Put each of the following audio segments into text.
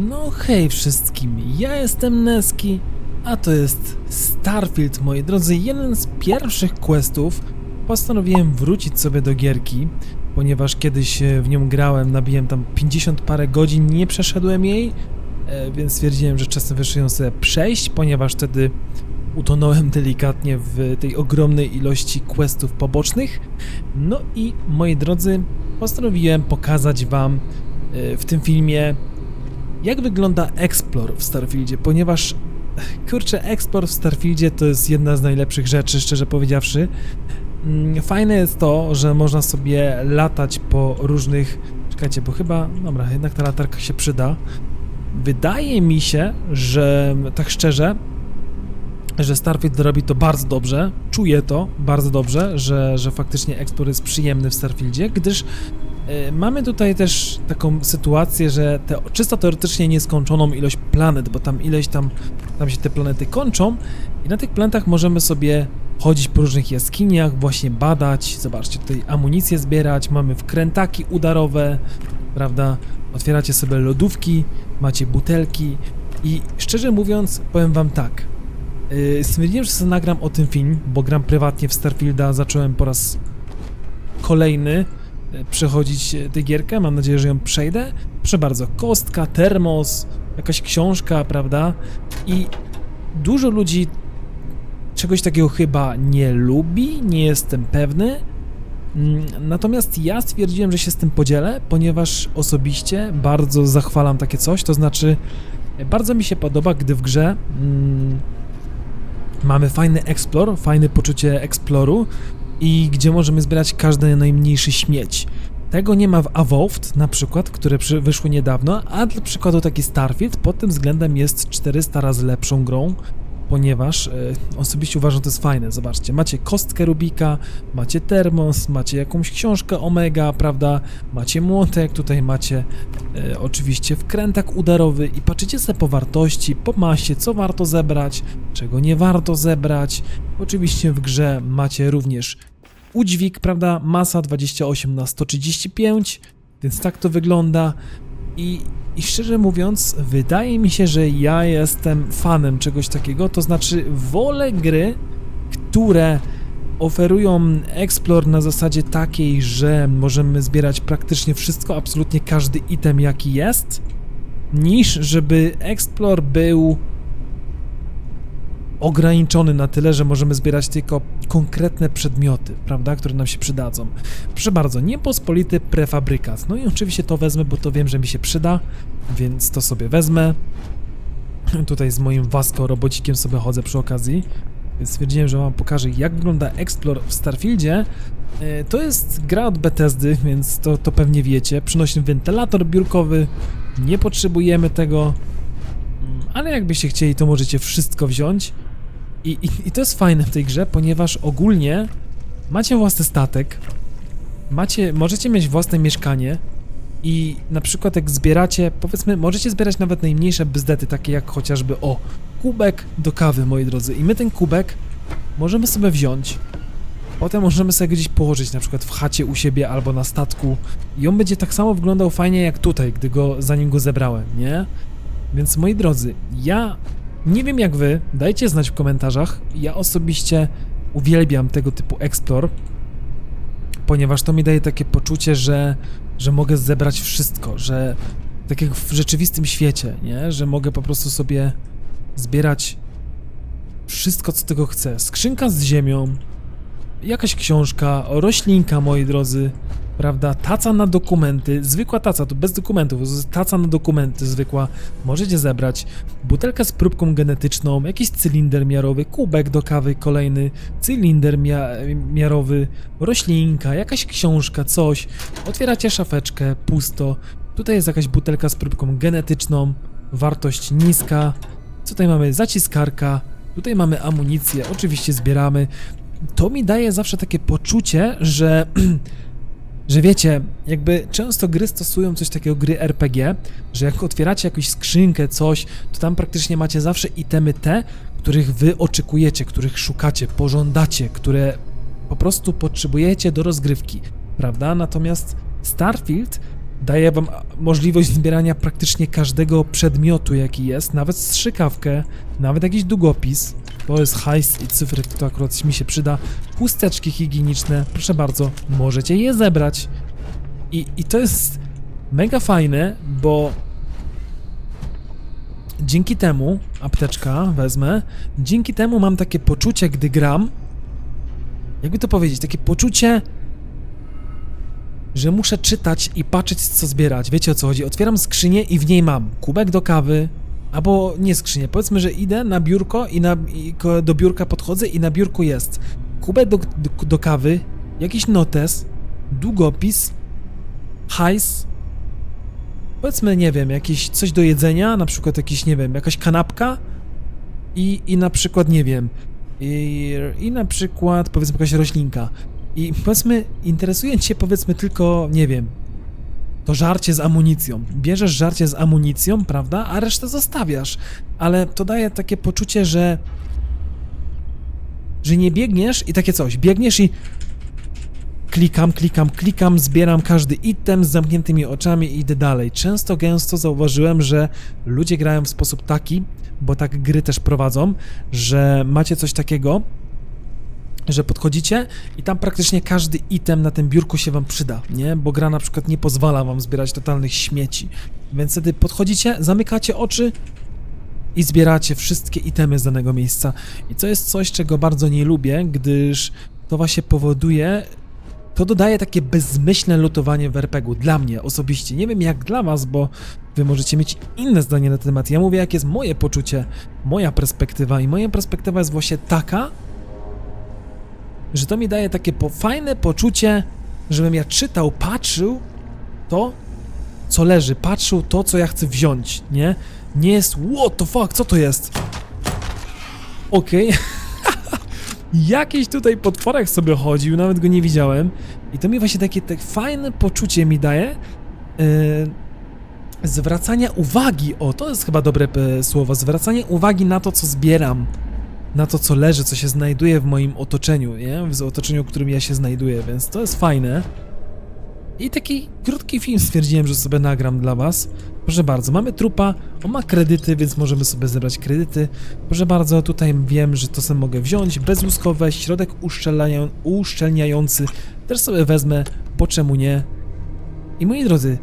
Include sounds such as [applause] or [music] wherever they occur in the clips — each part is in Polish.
No hej wszystkim, ja jestem Neski, a to jest Starfield, moi drodzy, jeden z pierwszych questów. Postanowiłem wrócić sobie do gierki, ponieważ kiedyś e, w nią grałem, nabiłem tam 50 parę godzin, nie przeszedłem jej, e, więc stwierdziłem, że czasem wyszło ją sobie przejść, ponieważ wtedy utonąłem delikatnie w tej ogromnej ilości questów pobocznych. No i moi drodzy, postanowiłem pokazać wam e, w tym filmie jak wygląda Explore w Starfieldzie, ponieważ kurczę, Explore w Starfieldzie to jest jedna z najlepszych rzeczy, szczerze powiedziawszy. Mm, Fajne jest to, że można sobie latać po różnych. Czekajcie, bo chyba. Dobra, jednak ta latarka się przyda. Wydaje mi się, że tak szczerze, że Starfield robi to bardzo dobrze. Czuję to bardzo dobrze, że, że faktycznie Explore jest przyjemny w Starfieldzie, gdyż Mamy tutaj też taką sytuację, że te, czysto teoretycznie nieskończoną ilość planet, bo tam ileś tam, tam się te planety kończą i na tych planetach możemy sobie chodzić po różnych jaskiniach, właśnie badać, zobaczcie, tutaj amunicję zbierać, mamy wkrętaki udarowe, prawda, otwieracie sobie lodówki, macie butelki i szczerze mówiąc, powiem wam tak, yy, stwierdziłem, że nagram o tym film, bo gram prywatnie w Starfielda, zacząłem po raz kolejny, e, przechodzić e, tę gierkę. Mam nadzieję, że ją przejdę. Proszę bardzo, kostka, termos, jakaś książka, prawda? I dużo ludzi czegoś takiego chyba nie lubi, nie jestem pewny. Mm, Natomiast ja stwierdziłem, że się z tym podzielę, ponieważ osobiście bardzo zachwalam takie coś. To znaczy, bardzo mi się podoba, gdy w grze mm, mamy fajny explore, fajne poczucie exploru, i gdzie możemy zbierać każdy najmniejszy śmieć. Tego nie ma w Avowed na przykład, które przy, wyszły niedawno, a dla przykładu taki Starfield pod tym względem jest 400 razy lepszą grą, ponieważ e, osobiście uważam, że to jest fajne. Zobaczcie, macie kostkę Rubika, macie termos, macie jakąś książkę Omega, prawda, macie młotek, tutaj macie e, oczywiście wkrętak udarowy i patrzycie sobie po wartości, po masie, co warto zebrać, czego nie warto zebrać. Oczywiście w grze macie również udźwig, prawda, masa 28 na 135, więc tak to wygląda. I, i szczerze mówiąc, wydaje mi się, że ja jestem fanem czegoś takiego, to znaczy wolę gry, które oferują Explore na zasadzie takiej, że możemy zbierać praktycznie wszystko, absolutnie każdy item jaki jest, niż żeby Explore był ograniczony na tyle, że możemy zbierać tylko konkretne przedmioty, prawda, które nam się przydadzą. Proszę bardzo, niepospolity prefabrykat. No i oczywiście to wezmę, bo to wiem, że mi się przyda, więc to sobie wezmę. Tutaj z moim Vasco robocikiem sobie chodzę przy okazji. Więc stwierdziłem, że wam pokażę, jak wygląda Explore w Starfieldzie. E, To jest gra od Bethesdy, więc to, to pewnie wiecie. Przynosi wentylator biurkowy, nie potrzebujemy tego, Mm, ale jakbyście chcieli, to możecie wszystko wziąć. I, i, I to jest fajne w tej grze, ponieważ ogólnie macie własny statek, macie, możecie mieć własne mieszkanie i na przykład jak zbieracie, powiedzmy, możecie zbierać nawet najmniejsze bzdety, takie jak chociażby, o, kubek do kawy, moi drodzy. I my ten kubek możemy sobie wziąć, potem możemy sobie gdzieś położyć, na przykład w chacie u siebie albo na statku i on będzie tak samo wyglądał fajnie jak tutaj, gdy go, zanim go zebrałem, nie? Więc moi drodzy, ja nie wiem jak wy, dajcie znać w komentarzach. Ja osobiście uwielbiam tego typu explore, ponieważ to mi daje takie poczucie, że, że mogę zebrać wszystko, że tak jak w rzeczywistym świecie, nie? Że mogę po prostu sobie zbierać wszystko, co tego chcę. Skrzynka z ziemią, jakaś książka, roślinka, moi drodzy, prawda? Taca na dokumenty, zwykła taca, to bez dokumentów, taca na dokumenty zwykła, możecie zebrać, butelka z próbką genetyczną, jakiś cylinder miarowy, kubek do kawy kolejny, cylinder mia miarowy, roślinka, jakaś książka, coś, otwieracie szafeczkę, pusto, tutaj jest jakaś butelka z próbką genetyczną, wartość niska, tutaj mamy zaciskarka, tutaj mamy amunicję, oczywiście zbieramy, to mi daje zawsze takie poczucie, że [clears throat] że wiecie, jakby często gry stosują coś takiego, gry RPG, że jak otwieracie jakąś skrzynkę, coś, to tam praktycznie macie zawsze itemy te, których wy oczekujecie, których szukacie, pożądacie, które po prostu potrzebujecie do rozgrywki, prawda? Natomiast Starfield Daje wam możliwość zbierania praktycznie każdego przedmiotu, jaki jest, nawet strzykawkę, nawet jakiś długopis. To jest hajs i cyfry, to akurat mi się przyda. Chusteczki higieniczne, proszę bardzo, możecie je zebrać. I, I to jest mega fajne, bo dzięki temu, apteczka wezmę, dzięki temu mam takie poczucie, gdy gram, jakby to powiedzieć, takie poczucie, że muszę czytać i patrzeć, co zbierać. Wiecie o co chodzi? Otwieram skrzynię i w niej mam kubek do kawy, albo nie skrzynię. Powiedzmy, że idę na biurko i, na, i do biurka podchodzę i na biurku jest kubek do, do, do kawy, jakiś notes, długopis, hajs, powiedzmy, nie wiem, jakieś coś do jedzenia, na przykład jakiś, nie wiem, jakaś kanapka i, i na przykład, nie wiem, i, i na przykład, powiedzmy, jakaś roślinka. I powiedzmy, interesuje cię, powiedzmy, tylko, nie wiem, to żarcie z amunicją. Bierzesz żarcie z amunicją, prawda, a resztę zostawiasz. Ale to daje takie poczucie, że że nie biegniesz i takie coś, biegniesz i klikam, klikam, klikam, zbieram każdy item z zamkniętymi oczami i idę dalej. Często, gęsto zauważyłem, że ludzie grają w sposób taki, bo tak gry też prowadzą, że macie coś takiego, że podchodzicie i tam praktycznie każdy item na tym biurku się wam przyda, nie? Bo gra na przykład nie pozwala wam zbierać totalnych śmieci. Więc wtedy podchodzicie, zamykacie oczy i zbieracie wszystkie itemy z danego miejsca. I to jest coś, czego bardzo nie lubię, gdyż to właśnie powoduje, to dodaje takie bezmyślne lutowanie w RPG-u. Dla mnie osobiście. Nie wiem jak dla was, bo wy możecie mieć inne zdanie na temat. Ja mówię, jakie jest moje poczucie, moja perspektywa. I moja perspektywa jest właśnie taka, że to mi daje takie po, fajne poczucie, żebym ja czytał, patrzył to, co leży, patrzył to, co ja chcę wziąć, nie? Nie jest, what the fuck, co to jest? Okej. [laughs] Jakiś tutaj potworek sobie chodził, nawet go nie widziałem. I to mi właśnie takie, takie fajne poczucie mi daje yy, zwracania uwagi, o, to jest chyba dobre e, słowo, zwracanie uwagi na to, co zbieram na to, co leży, co się znajduje w moim otoczeniu, nie? W otoczeniu, w którym ja się znajduję, więc to jest fajne. I taki krótki film stwierdziłem, że sobie nagram dla was. Proszę bardzo, mamy trupa, on ma kredyty, więc możemy sobie zebrać kredyty. Proszę bardzo, tutaj wiem, że to sobie mogę wziąć, bezłuskowe, środek uszczelniają, uszczelniający, też sobie wezmę, bo czemu nie? I moi drodzy,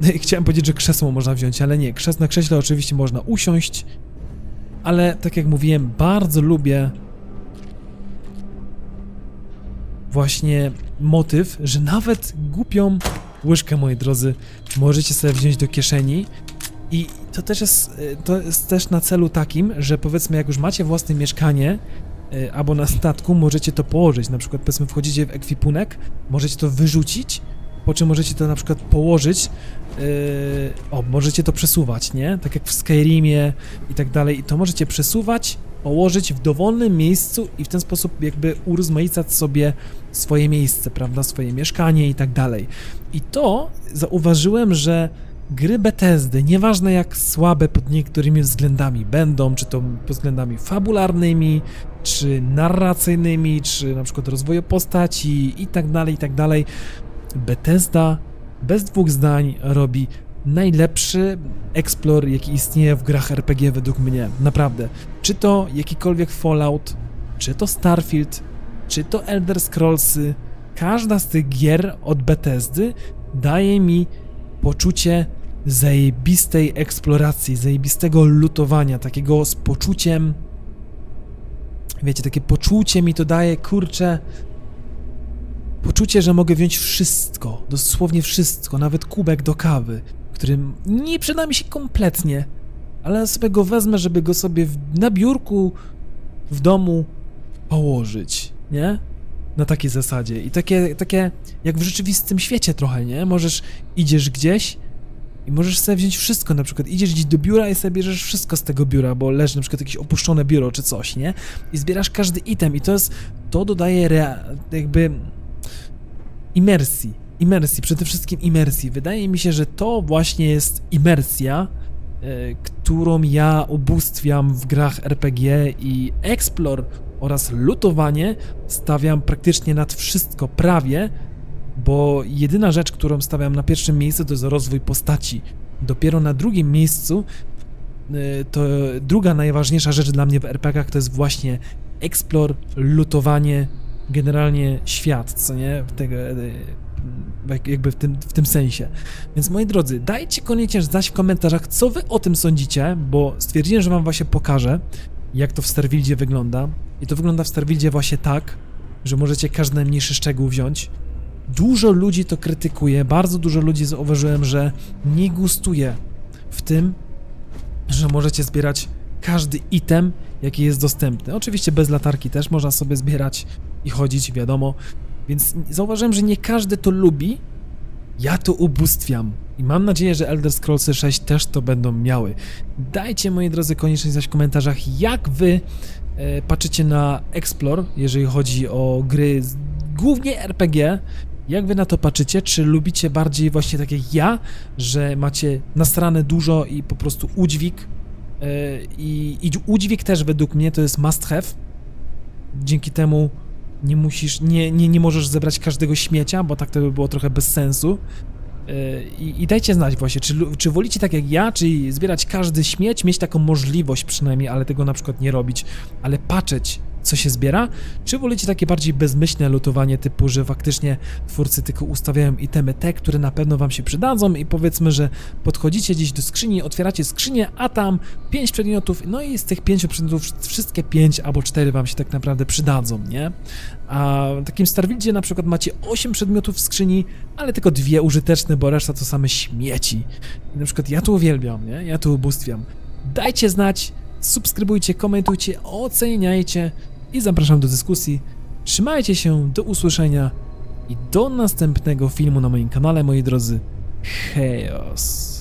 [laughs] chciałem powiedzieć, że krzesło można wziąć, ale nie, krzes na krześle oczywiście można usiąść, ale tak jak mówiłem, bardzo lubię właśnie motyw, że nawet głupią łyżkę, moi drodzy, możecie sobie wziąć do kieszeni. I to też jest, y, to jest też na celu takim, że powiedzmy jak już macie własne mieszkanie y, albo na statku, możecie to położyć, na przykład powiedzmy wchodzicie w ekwipunek, możecie to wyrzucić, po czym możecie to na przykład położyć, yy, o, możecie to przesuwać, nie? Tak jak w Skyrimie i tak dalej, i to możecie przesuwać, położyć w dowolnym miejscu i w ten sposób jakby urozmaicać sobie swoje miejsce, prawda, swoje mieszkanie i tak dalej. I to zauważyłem, że gry Bethesdy, nieważne jak słabe pod niektórymi względami będą, czy to pod względami fabularnymi, czy narracyjnymi, czy na przykład rozwoju postaci i tak dalej, i tak dalej, Bethesda bez dwóch zdań robi najlepszy explore, jaki istnieje w grach RPG według mnie. Naprawdę. Czy to jakikolwiek Fallout, czy to Starfield, czy to Elder Scrollsy, każda z tych gier od Bethesdy daje mi poczucie zajebistej eksploracji, zajebistego lutowania, takiego z poczuciem wiecie, takie poczucie mi to daje, kurczę, Poczucie, że mogę wziąć wszystko, dosłownie wszystko, nawet kubek do kawy, którym nie przyda mi się kompletnie, ale sobie go wezmę, żeby go sobie w, na biurku w domu położyć, nie? Na takiej zasadzie. I takie, takie jak w rzeczywistym świecie trochę, nie? Możesz, idziesz gdzieś i możesz sobie wziąć wszystko, na przykład idziesz gdzieś do biura i sobie bierzesz wszystko z tego biura, bo leży na przykład jakieś opuszczone biuro czy coś, nie? I zbierasz każdy item i to jest, to dodaje rea, jakby imersji. Imersji, przede wszystkim imersji. Wydaje mi się, że to właśnie jest imersja, e, którą ja ubóstwiam w grach RPG i Explore oraz lutowanie stawiam praktycznie nad wszystko, prawie, bo jedyna rzecz, którą stawiam na pierwszym miejscu, to jest rozwój postaci. Dopiero na drugim miejscu y, to druga najważniejsza rzecz dla mnie w RPG-ach to jest właśnie explore, lutowanie, generalnie świat, co nie? Tego, jak- jakby w tym, w tym sensie. Więc moi drodzy, dajcie koniecznie znać w komentarzach, co wy o tym sądzicie, bo stwierdziłem, że wam właśnie pokażę, jak to w Starfieldzie wygląda. I to wygląda w Starfieldzie właśnie tak, że możecie każdy najmniejszy szczegół wziąć. Dużo ludzi to krytykuje, bardzo dużo ludzi zauważyłem, że nie gustuje w tym, że możecie zbierać każdy item, jaki jest dostępny. Oczywiście bez latarki też można sobie zbierać i chodzić, wiadomo. Więc zauważyłem, że nie każdy to lubi. Ja to ubóstwiam. I mam nadzieję, że Elder Scrolls 6 też to będą miały. Dajcie, moi drodzy, koniecznie znać w komentarzach, jak wy e, patrzycie na Explore, jeżeli chodzi o gry, głównie RPG. Jak wy na to patrzycie? Czy lubicie bardziej właśnie tak jak ja, że macie nasrane dużo i po prostu udźwig? E, I, I udźwig też według mnie to jest must have. Dzięki temu nie musisz, nie, nie, nie możesz zebrać każdego śmiecia, bo tak to by było trochę bez sensu. Yy, I, I dajcie znać właśnie, czy, czy wolicie tak jak ja, czyli zbierać każdy śmieć, mieć taką możliwość przynajmniej, ale tego na przykład nie robić, ale patrzeć, co się zbiera, czy wolicie takie bardziej bezmyślne lutowanie typu, że faktycznie twórcy tylko ustawiają itemy te, które na pewno wam się przydadzą i powiedzmy, że podchodzicie gdzieś do skrzyni, otwieracie skrzynię, a tam pięć przedmiotów, no i z tych pięciu przedmiotów wszystkie pięć albo cztery wam się tak naprawdę przydadzą, nie? A w takim Starfieldzie na przykład macie 8 przedmiotów w skrzyni, ale tylko dwie użyteczne, bo reszta to same śmieci. I na przykład ja to uwielbiam, nie? Ja to ubóstwiam. Dajcie znać, subskrybujcie, komentujcie, oceniajcie i zapraszam do dyskusji. Trzymajcie się, do usłyszenia i do następnego filmu na moim kanale, moi drodzy. Chaos.